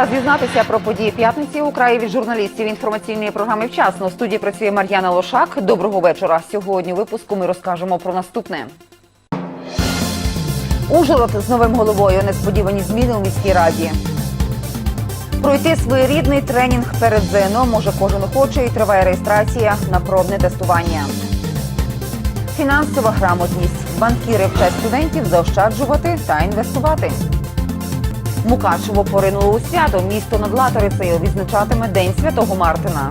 Час дізнатися про події п'ятниці у краї від журналістів інформаційної програми «Вчасно». В студії працює Мар'яна Лошак. Доброго вечора. Сьогодні у випуску ми розкажемо про наступне. Ужгород з новим головою. Несподівані зміни у міській раді. Пройти своєрідний тренінг перед ЗНО може кожен охочий. Триває реєстрація на пробне тестування. Фінансова грамотність. Банкіри вчать студентів заощаджувати та інвестувати. Мукачево поринуло у свято. Місто над Латорицею відзначатиме День Святого Мартина.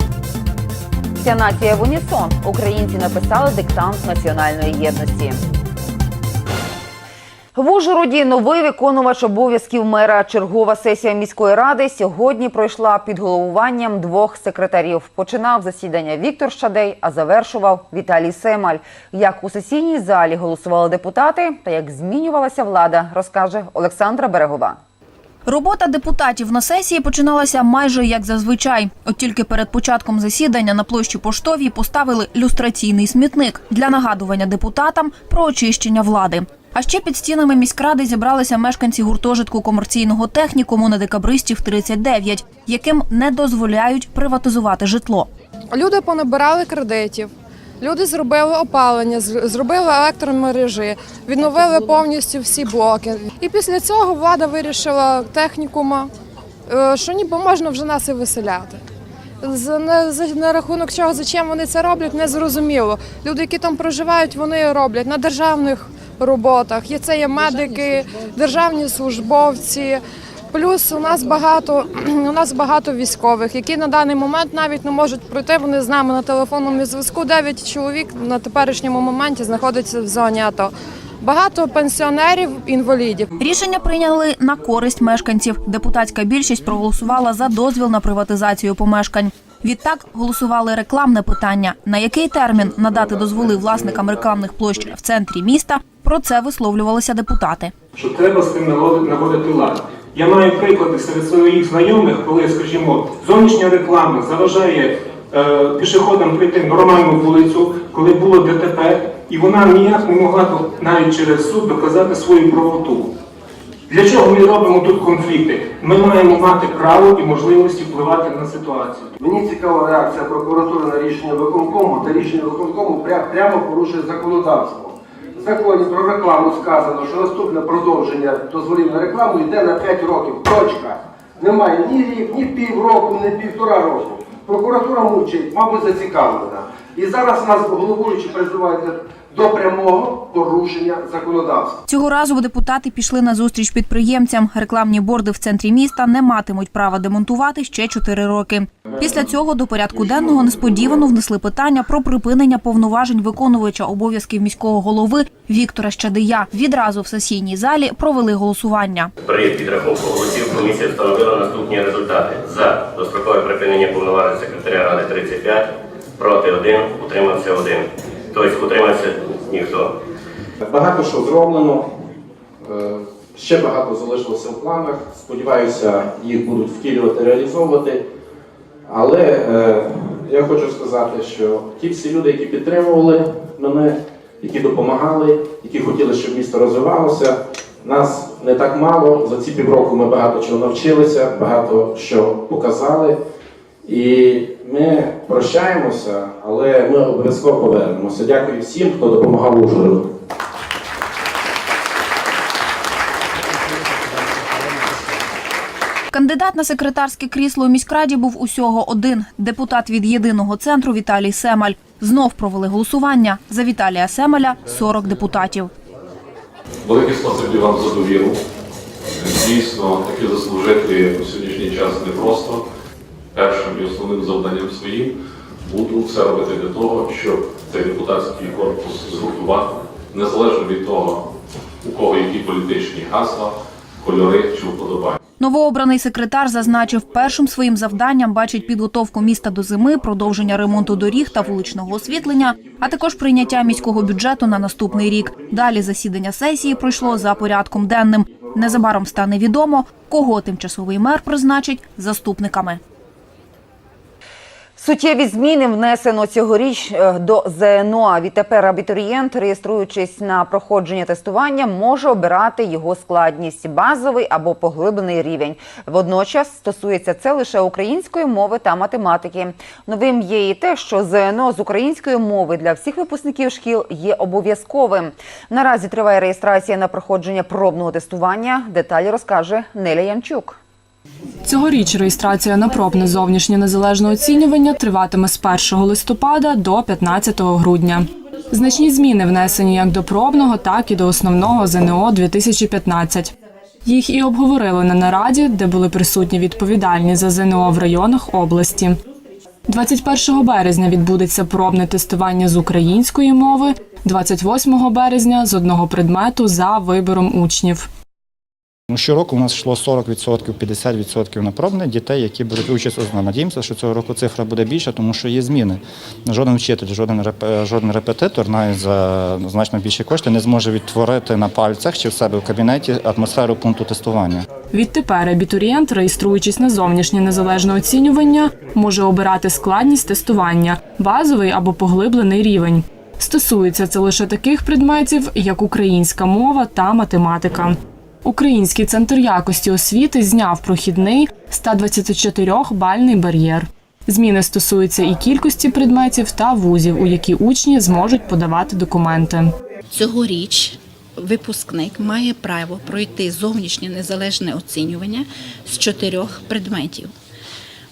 Вся нація в унісон. Українці написали диктант національної єдності. В Ужгороді новий виконувач обов'язків мера. Чергова сесія міської ради сьогодні пройшла під головуванням двох секретарів. Починав засідання Віктор Щадей, а завершував Віталій Семаль. Як у сесійній залі голосували депутати та як змінювалася влада, розкаже Олександра Берегова. Робота депутатів на сесії починалася майже як зазвичай. От тільки перед початком засідання на площі поштовій поставили люстраційний смітник для нагадування депутатам про очищення влади. А ще під стінами міськради зібралися мешканці гуртожитку комерційного технікуму на декабристів 39, яким не дозволяють приватизувати житло. Люди понабирали кредитів, люди зробили опалення, зробили електромережі, відновили повністю всі блоки. І після цього влада вирішила технікума, е, що ніби можна вже нас і виселяти. На, рахунок чого, за чим вони це роблять, не зрозуміло. Люди, які там проживають, вони роблять на державних роботах. Це є медики, державні службовці. Плюс у нас багато у нас багато військових, які на даний момент навіть не можуть пройти. Вони з нами на телефонному зв'язку. Дев'ять чоловік на теперішньому моменті знаходяться в зоні АТО. Багато пенсіонерів, інвалідів. Рішення прийняли на користь мешканців. Депутатська більшість проголосувала за дозвіл на приватизацію помешкань. Відтак голосували рекламне питання, на який термін надати дозволи власникам рекламних площ в центрі міста. Про це висловлювалися депутати. що треба з тим наводити, наводити лад. Я маю приклади серед своїх знайомих, коли, скажімо, зовнішня реклама заважає е, пішоходам прийти нормальну вулицю, коли було ДТП, і вона ніяк не могла навіть через суд доказати свою правоту. Для чого ми робимо тут конфлікти? Ми маємо мати право і можливості впливати на ситуацію. Мені цікава реакція прокуратури на рішення виконкому, та рішення виконкому прямо порушує законодавство. В законі про рекламу сказано, що наступне продовження дозволів на рекламу йде на 5 років. Точка. Немає ні рік, ні півроку, ні півтора року. Прокуратура мучить, мабуть, зацікавлена. І зараз нас головуючи призивають до прямого порушення законодавства. Цього разу депутати пішли на зустріч підприємцям. Рекламні борди в центрі міста не матимуть права демонтувати ще чотири роки. Після цього до порядку денного несподівано внесли питання про припинення повноважень виконувача обов'язків міського голови Віктора Щадия. Відразу в сесійній залі провели голосування. При підрахунку голосів комісія встановила наступні результати. За дострокове припинення повноважень секретаря Ради 35, проти 1, утримався 1. Тобто утримався ніхто. Багато що зроблено, е, ще багато залишилося в планах. Сподіваюся, їх будуть втілювати, реалізовувати. Але е, я хочу сказати, що ті всі люди, які підтримували мене, які допомагали, які хотіли, щоб місто розвивалося, нас не так мало. За ці півроку ми багато чого навчилися, багато що показали. І ми прощаємося, але ми обов'язково повернемося. Дякую всім, хто допомагав Ужгороду. Кандидат на секретарське крісло у міськраді був усього один депутат від єдиного центру Віталій Семаль. Знов провели голосування за Віталія Семаля 40 депутатів. Велике спасибі вам за довіру. Дійсно, таки заслужити у сьогоднішній час непросто. Першим і основним завданням своїм буду все робити для того, щоб цей депутатський корпус згуртувати, незалежно від того, у кого які політичні гасла, кольори чи вподобання. Новообраний секретар зазначив, першим своїм завданням бачить підготовку міста до зими, продовження ремонту доріг та вуличного освітлення, а також прийняття міського бюджету на наступний рік. Далі засідання сесії пройшло за порядком денним. Незабаром стане відомо, кого тимчасовий мер призначить заступниками. Суттєві зміни внесено цьогоріч е, до ЗНО. А Відтепер абітурієнт, реєструючись на проходження тестування, може обирати його складність базовий або поглиблений рівень. Водночас стосується це лише української мови та математики. Новим є і те, що ЗНО з української мови для всіх випускників шкіл є обов'язковим. Наразі триває реєстрація на проходження пробного тестування. Деталі розкаже Неля Янчук. Цьогоріч реєстрація на пробне зовнішнє незалежне оцінювання триватиме з 1 листопада до 15 грудня. Значні зміни внесені як до пробного, так і до основного ЗНО 2015. Їх і обговорили на нараді, де були присутні відповідальні за ЗНО в районах області. 21 березня відбудеться пробне тестування з української мови, 28 березня з одного предмету за вибором учнів. Ну, Щороку у нас йшло 40%, 50% на пробне дітей, які беруть участь у ЗНО. Надіємося, що цього року цифра буде більша, тому що є зміни. Жоден вчитель, жоден, реп- жоден репетитор навіть за значно більші кошти не зможе відтворити на пальцях чи в себе в кабінеті атмосферу пункту тестування. Відтепер абітурієнт, реєструючись на зовнішнє незалежне оцінювання, може обирати складність тестування, базовий або поглиблений рівень. Стосується це лише таких предметів, як українська мова та математика. Український центр якості освіти зняв прохідний 124-бальний бар'єр. Зміни стосуються і кількості предметів та вузів, у які учні зможуть подавати документи. Цьогоріч випускник має право пройти зовнішнє незалежне оцінювання з чотирьох предметів.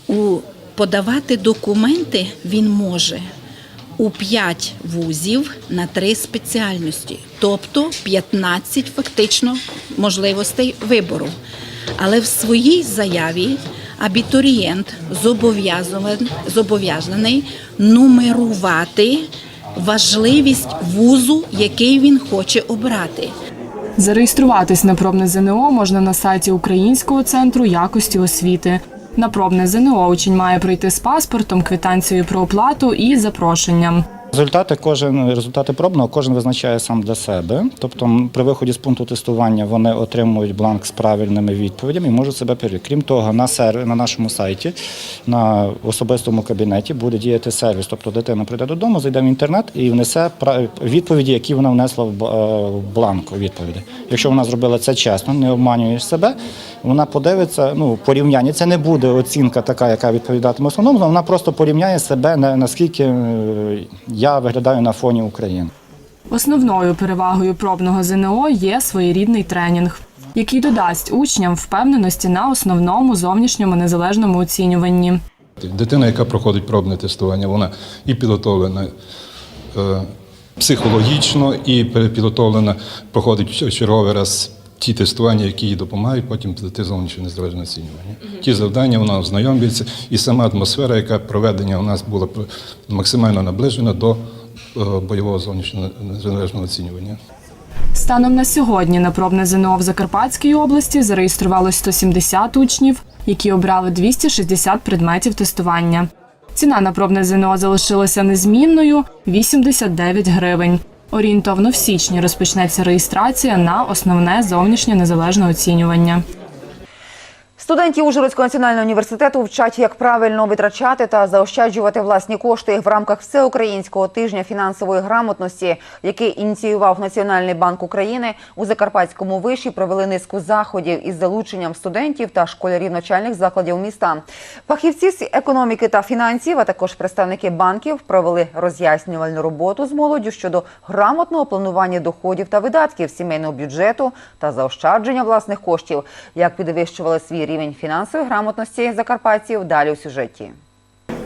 У подавати документи він може у 5 вузів на 3 спеціальності, тобто 15 фактично можливостей вибору. Але в своїй заяві абітурієнт зобов'язаний- нумерувати важливість вузу, який він хоче обрати. Зареєструватись на пробне ЗНО можна на сайті Українського центру якості освіти. На пробне ЗНО учень має пройти з паспортом, квитанцією про оплату і запрошенням. Результати кожен результати пробного кожен визначає сам для себе. Тобто, при виході з пункту тестування вони отримують бланк з правильними відповідями і можуть себе перевірити. Крім того, на сер... на нашому сайті, на особистому кабінеті буде діяти сервіс. Тобто дитина прийде додому, зайде в інтернет і внесе відповіді, які вона внесла в е, в бланку відповіді. Якщо вона зробила це чесно, не обманюєш себе, вона подивиться. Ну порівняння. Це не буде оцінка така, яка відповідатиме основному. Вона просто порівняє себе на наскільки е, я виглядаю на фоні України. Основною перевагою пробного ЗНО є своєрідний тренінг, який додасть учням впевненості на основному зовнішньому незалежному оцінюванні. Дитина, яка проходить пробне тестування, вона і підготовлена е, психологічно, і підготовлена, проходить в черговий раз ті тестування, які їй допомагають потім здати зовнішнє незалежне оцінювання. Ті завдання вона ознайомлюється, і сама атмосфера, яка проведення у нас була максимально наближена до е, бойового зовнішнього незалежного оцінювання. Станом на сьогодні на пробне ЗНО в Закарпатській області зареєструвалось 170 учнів, які обрали 260 предметів тестування. Ціна на пробне ЗНО залишилася незмінною 89 гривень. Орієнтовно в січні розпочнеться реєстрація на основне зовнішнє незалежне оцінювання. Студентів Ужгородського національного університету вчать, як правильно витрачати та заощаджувати власні кошти в рамках всеукраїнського тижня фінансової грамотності, який ініціював Національний банк України. У Закарпатському виші провели низку заходів із залученням студентів та школярів навчальних закладів міста. Фахівці з економіки та фінансів, а також представники банків, провели роз'яснювальну роботу з молоддю щодо грамотного планування доходів та видатків сімейного бюджету та заощадження власних коштів, як підвищували свій рівень фінансової грамотності закарпатців. Далі у сюжеті.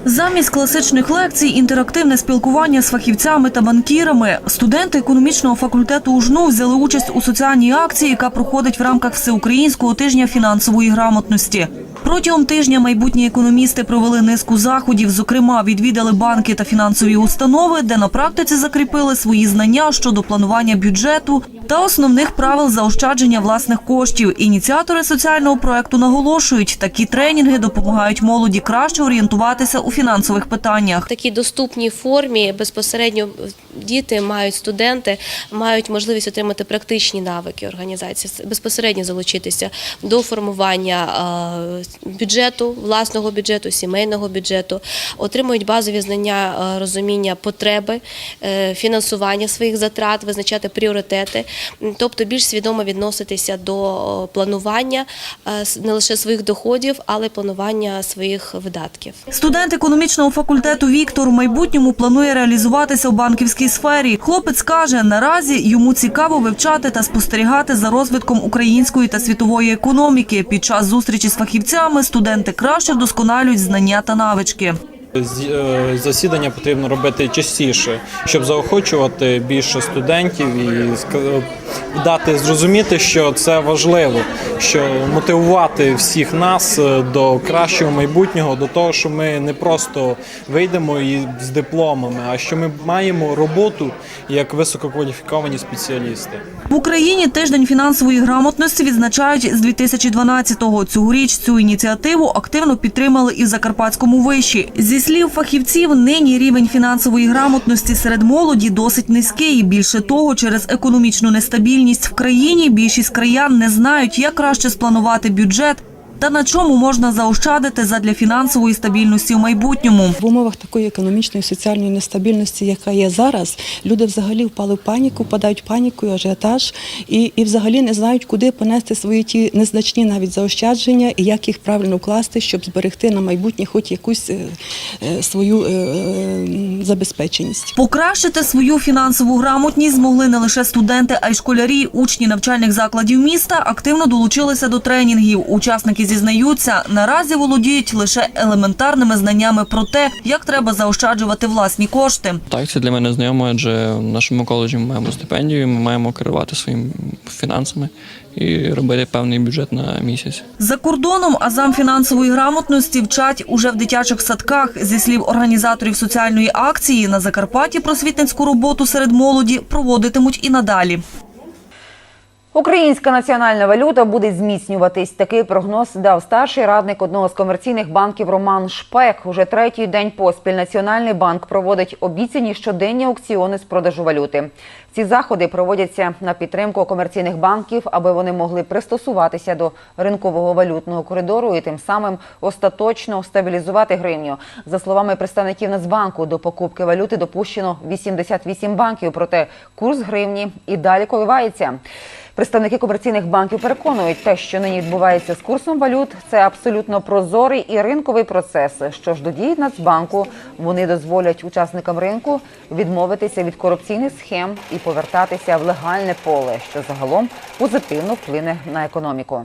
Замість класичних лекцій інтерактивне спілкування з фахівцями та банкірами. Студенти економічного факультету УЖНУ взяли участь у соціальній акції, яка проходить в рамках всеукраїнського тижня фінансової грамотності. Протягом тижня майбутні економісти провели низку заходів. Зокрема, відвідали банки та фінансові установи, де на практиці закріпили свої знання щодо планування бюджету та основних правил заощадження власних коштів. Ініціатори соціального проекту наголошують, такі тренінги допомагають молоді краще орієнтуватися у фінансових питаннях. В такій доступній формі безпосередньо діти мають студенти мають можливість отримати практичні навики організації, безпосередньо залучитися до формування бюджету, власного бюджету, сімейного бюджету, отримують базові знання е, розуміння потреби, е, фінансування своїх затрат, визначати пріоритети, тобто більш свідомо відноситися до е, планування не лише своїх доходів, але й планування своїх видатків. Студент економічного факультету Віктор в майбутньому планує реалізуватися у банківській сфері. Хлопець каже, наразі йому цікаво вивчати та спостерігати за розвитком української та світової економіки. Під час зустрічі з фахівцями студенти краще вдосконалюють знання та навички. Е, Засідання потрібно робити частіше, щоб заохочувати більше студентів і ска- дати зрозуміти, що це важливо, що мотивувати всіх нас е, до кращого майбутнього, до того, що ми не просто вийдемо і з дипломами, а що ми маємо роботу як висококваліфіковані спеціалісти. В Україні тиждень фінансової грамотності відзначають з 2012-го. Цьогоріч цю ініціативу активно підтримали і в Закарпатському виші. Зі слів фахівців, нині рівень фінансової грамотності серед молоді досить низький. Більше того, через економічну нестабільність в країні більшість краян не знають, як краще спланувати бюджет та на чому можна заощадити задля фінансової стабільності в майбутньому. В умовах такої економічної соціальної нестабільності, яка є зараз, люди взагалі впали в паніку, впадають в паніку, ажіотаж, і, і взагалі не знають, куди понести свої ті незначні навіть заощадження і як їх правильно вкласти, щоб зберегти на майбутнє хоч якусь е, е, свою е, забезпеченість. Покращити свою фінансову грамотність змогли не лише студенти, а й школярі. Учні навчальних закладів міста активно долучилися до тренінгів. Учасники зізнаються, наразі володіють лише елементарними знаннями про те, як треба заощаджувати власні кошти. Так, це для мене знайомо, адже в нашому коледжі ми маємо стипендію, ми маємо керувати своїми фінансами і робити певний бюджет на місяць. За кордоном азам фінансової грамотності вчать уже в дитячих садках. Зі слів організаторів соціальної акції на Закарпатті просвітницьку роботу серед молоді проводитимуть і надалі. Українська національна валюта буде зміцнюватись. Такий прогноз дав старший радник одного з комерційних банків Роман Шпек. Уже третій день поспіль Національний банк проводить обіцяні щоденні аукціони з продажу валюти. Ці заходи проводяться на підтримку комерційних банків, аби вони могли пристосуватися до ринкового валютного коридору і тим самим остаточно стабілізувати гривню. За словами представників Нацбанку, до покупки валюти допущено 88 банків, проте курс гривні і далі коливається. Представники комерційних банків переконують, те, що нині відбувається з курсом валют, це абсолютно прозорий і ринковий процес. Що ж до дій Нацбанку, вони дозволять учасникам ринку відмовитися від корупційних схем і повертатися в легальне поле, що загалом позитивно вплине на економіку.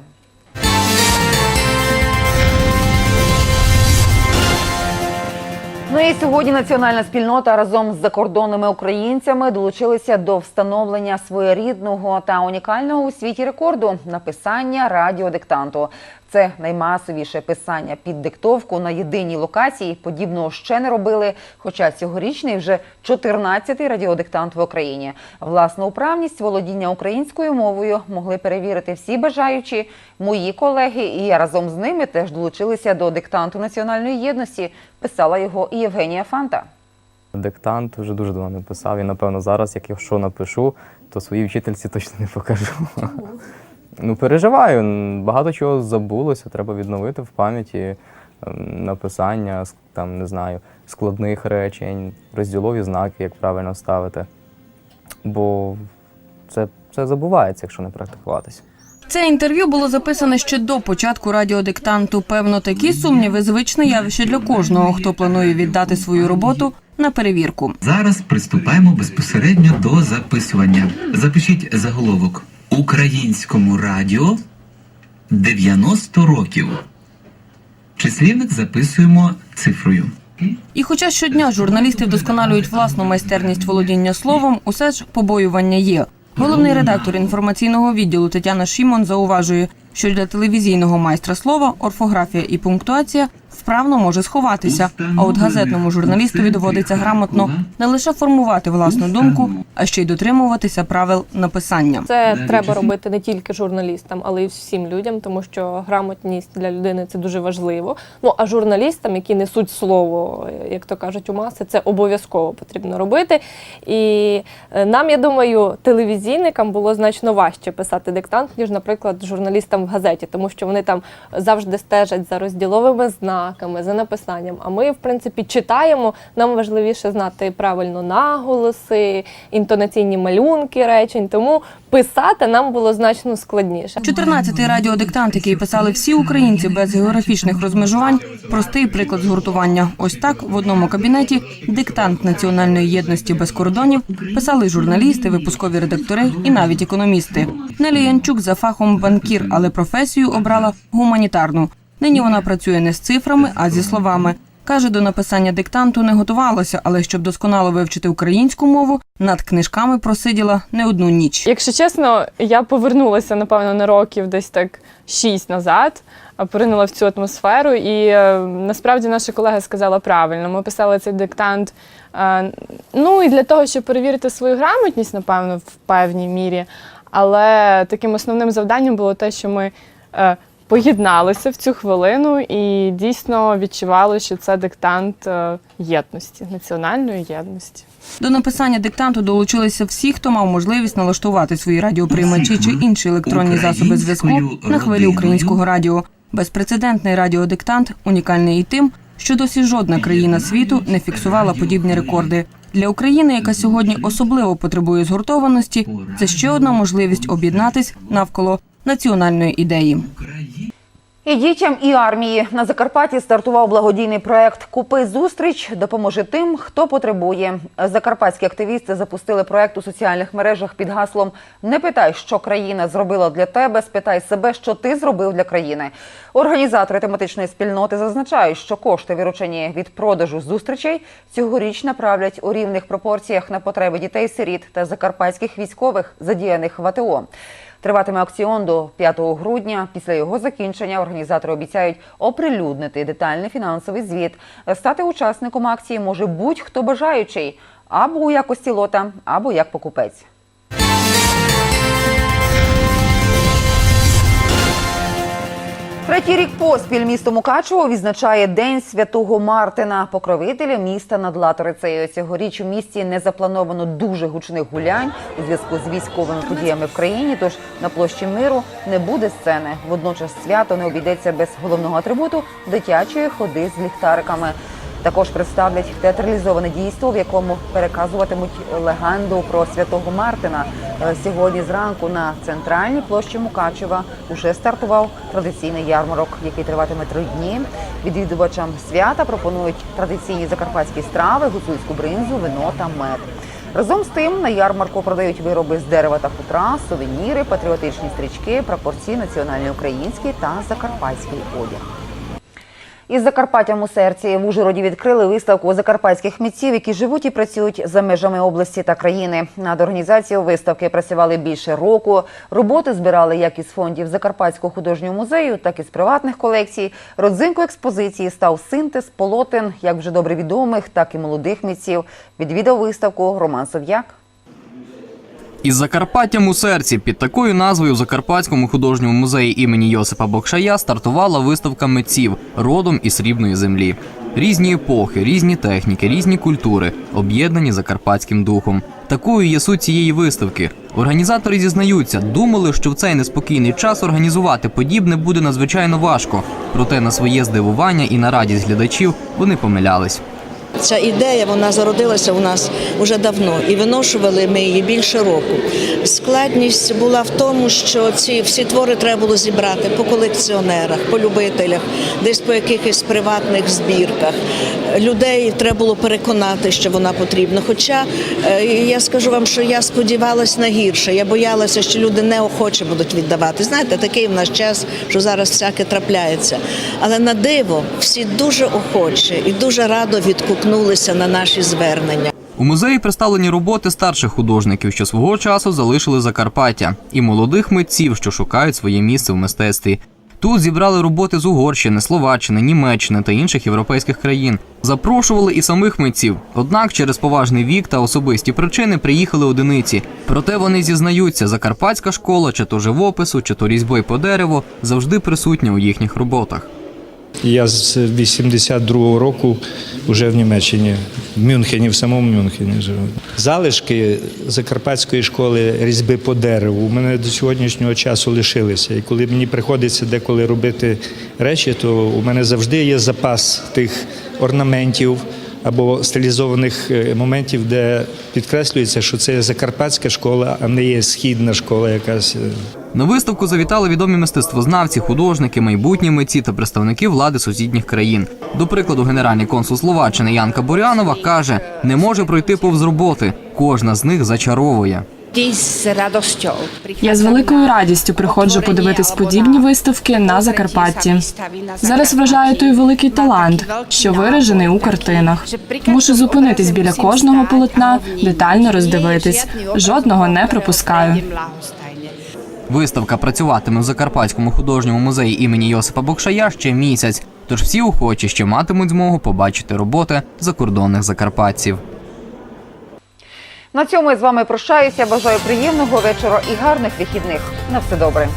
Ну сьогодні національна спільнота разом з закордонними українцями долучилися до встановлення своєрідного та унікального у світі рекорду написання радіодиктанту. Це наймасовіше писання під диктовку на єдиній локації. Подібного ще не робили. Хоча цьогорічний вже 14-й радіодиктант в Україні. Власну управність володіння українською мовою могли перевірити всі бажаючі. Мої колеги і я разом з ними теж долучилися до диктанту національної єдності. Писала його і Євгенія Фанта. Диктант вже дуже давно не писав, і напевно зараз, як якщо напишу, то своїй вчительці точно не покажу. Ну, переживаю, багато чого забулося, треба відновити в пам'яті ем, написання, там, не знаю, складних речень, розділові знаки, як правильно ставити. Бо це, це забувається, якщо не практикуватися. Це інтерв'ю було записане ще до початку радіодиктанту. Певно, такі сумніви звичне явище для кожного, хто планує віддати свою роботу на перевірку. Зараз приступаємо безпосередньо до записування. Запишіть заголовок Українському радіо 90 років. Числівник записуємо цифрою. І хоча щодня журналісти вдосконалюють власну майстерність володіння словом, усе ж побоювання є. Головний редактор інформаційного відділу Тетяна Шімон зауважує, що для телевізійного майстра слова орфографія і пунктуація вправно може сховатися. А от газетному журналістові доводиться грамотно не лише формувати власну думку, а ще й дотримуватися правил написання. Це треба робити не тільки журналістам, але й всім людям, тому що грамотність для людини це дуже важливо. Ну а журналістам, які несуть слово, як то кажуть, у маси, це обов'язково потрібно робити. І е, нам, я думаю, телевізійникам було значно важче писати диктант, ніж, наприклад, журналістам в газеті, тому що вони там завжди стежать за розділовими знаками, за написанням. А ми, в принципі, читаємо. Нам важливіше знати правильно наголоси, інтонаційні малюнки речень. Тому писати нам було значно складніше. 14-й радіодиктант, який писали всі українці без географічних розмежувань, простий приклад згуртування. Ось так в одному кабінеті диктант національної єдності без кордонів писали журналісти, випускові редактори і навіть економісти. Нелі Янчук за фахом банкір, але професію обрала гуманітарну. Нині вона працює не з цифрами, а зі словами. Каже, до написання диктанту не готувалася, але щоб досконало вивчити українську мову, над книжками просиділа не одну ніч. Якщо чесно, я повернулася напевно на років десь так шість назад, поринула в цю атмосферу. І е, насправді наша колега сказала правильно. Ми писали цей диктант. е, ну і для того, щоб перевірити свою грамотність, напевно, в певній мірі. Але таким основним завданням було те, що ми е, поєдналися в цю хвилину і дійсно відчували, що це диктант е, єдності, національної єдності. До написання диктанту долучилися всі, хто мав можливість налаштувати свої радіоприймачі чи інші електронні засоби зв'язку на хвилі українського радіо. Безпрецедентний радіодиктант унікальний і тим, що досі жодна країна світу не фіксувала подібні рекорди. Для України, яка сьогодні особливо потребує згуртованості, це ще одна можливість об'єднатись навколо національної ідеї. І дітям, і армії на Закарпатті стартував благодійний проект Купи зустріч допоможе тим, хто потребує. Закарпатські активісти запустили проект у соціальних мережах під гаслом Не питай, що країна зробила для тебе, спитай себе, що ти зробив для країни. Організатори тематичної спільноти зазначають, що кошти, виручені від продажу зустрічей, цьогоріч направлять у рівних пропорціях на потреби дітей-сиріт та закарпатських військових, задіяних в АТО. Триватиме аукціон до 5 грудня. Після його закінчення організатори обіцяють оприлюднити детальний фінансовий звіт. Стати учасником акції може будь-хто бажаючий або у якості лота, або як покупець. Третій рік поспіль місто Мукачево відзначає День Святого Мартина, покровителя міста над Латорицею. Цьогоріч у місті не заплановано дуже гучних гулянь у зв'язку з військовими подіями в країні. Тож на площі миру не буде сцени. Водночас свято не обійдеться без головного атрибуту дитячої ходи з ліхтариками. Також представлять театралізоване дійство, в якому переказуватимуть легенду про святого Мартина. Е, Сьогодні зранку на центральній площі Мукачева уже стартував традиційний ярмарок, який триватиме три дні. Відвідувачам свята пропонують традиційні закарпатські страви, гуцульську бринзу, вино та мед. Разом з тим на ярмарку продають вироби з дерева та хутра, сувеніри, патріотичні стрічки, прапорці, національний український та закарпатський одяг. Із Закарпаттям у серці в Ужгороді відкрили виставку закарпатських митців, які живуть і працюють за межами області та країни. Над організацією виставки працювали більше року. Роботи збирали як із фондів Закарпатського художнього музею, так і з приватних колекцій. Родзинкою експозиції став синтез полотен, як вже добре відомих, так і молодих митців. Відвідав виставку Роман Сов'як. Із Закарпаттям у серці під такою назвою в Закарпатському художньому музеї імені Йосипа Бокшая стартувала виставка митців родом із срібної землі. Різні епохи, різні техніки, різні культури, об'єднані закарпатським духом. Такою є суть цієї виставки. Організатори зізнаються, думали, що в цей неспокійний час організувати подібне буде надзвичайно важко. Проте на своє здивування і на радість глядачів вони помилялись. Ця ідея вона зародилася у нас уже давно і виношували ми її більше року. Складність була в тому, що ці всі твори треба було зібрати по колекціонерах, по любителях, десь по якихось приватних збірках. Людей треба було переконати, що вона потрібна. Хоча е, я скажу вам, що я сподівалась на гірше. Я боялася, що люди неохоче будуть віддавати. Знаєте, такий в наш час, що зараз всяке трапляється. Але на диво всі дуже охоче і дуже радо відгукнулися на наші звернення. У музеї представлені роботи старших художників, що свого часу залишили Закарпаття, і молодих митців, що шукають своє місце в мистецтві. Тут зібрали роботи з Угорщини, Словаччини, Німеччини та інших європейських країн. Запрошували і самих митців. Однак через поважний вік та особисті причини приїхали одиниці. Проте вони зізнаються, закарпатська школа, чи то живопису, чи то різьби по дереву, завжди присутня у їхніх роботах. Я з 82-го року вже в Німеччині, в Мюнхені, в самому Мюнхені живу. Залишки закарпатської школи різьби по дереву у мене до сьогоднішнього часу лишилися. І коли мені приходиться деколи робити речі, то у мене завжди є запас тих орнаментів або стилізованих е, моментів, де підкреслюється, що це закарпатська школа, а не є східна школа якась. е. На виставку завітали відомі мистецтвознавці, художники, майбутні митці та представники влади сусідніх країн. До прикладу, генеральний консул Словаччини Янка Борянова каже, не може пройти повз роботи. Кожна з них зачаровує. Я з великою радістю приходжу подивитись подібні виставки на Закарпатті. Зараз вражає той великий талант, що виражений у картинах. Мушу зупинитись біля кожного полотна, детально роздивитись. Жодного не пропускаю. Виставка працюватиме в Закарпатському художньому музеї імені Йосипа Бокшая ще місяць. Тож всі охочі ще матимуть змогу побачити роботи закордонних закарпатців. На цьому я з вами прощаюся. Бажаю приємного вечора і гарних вихідних. На все добре.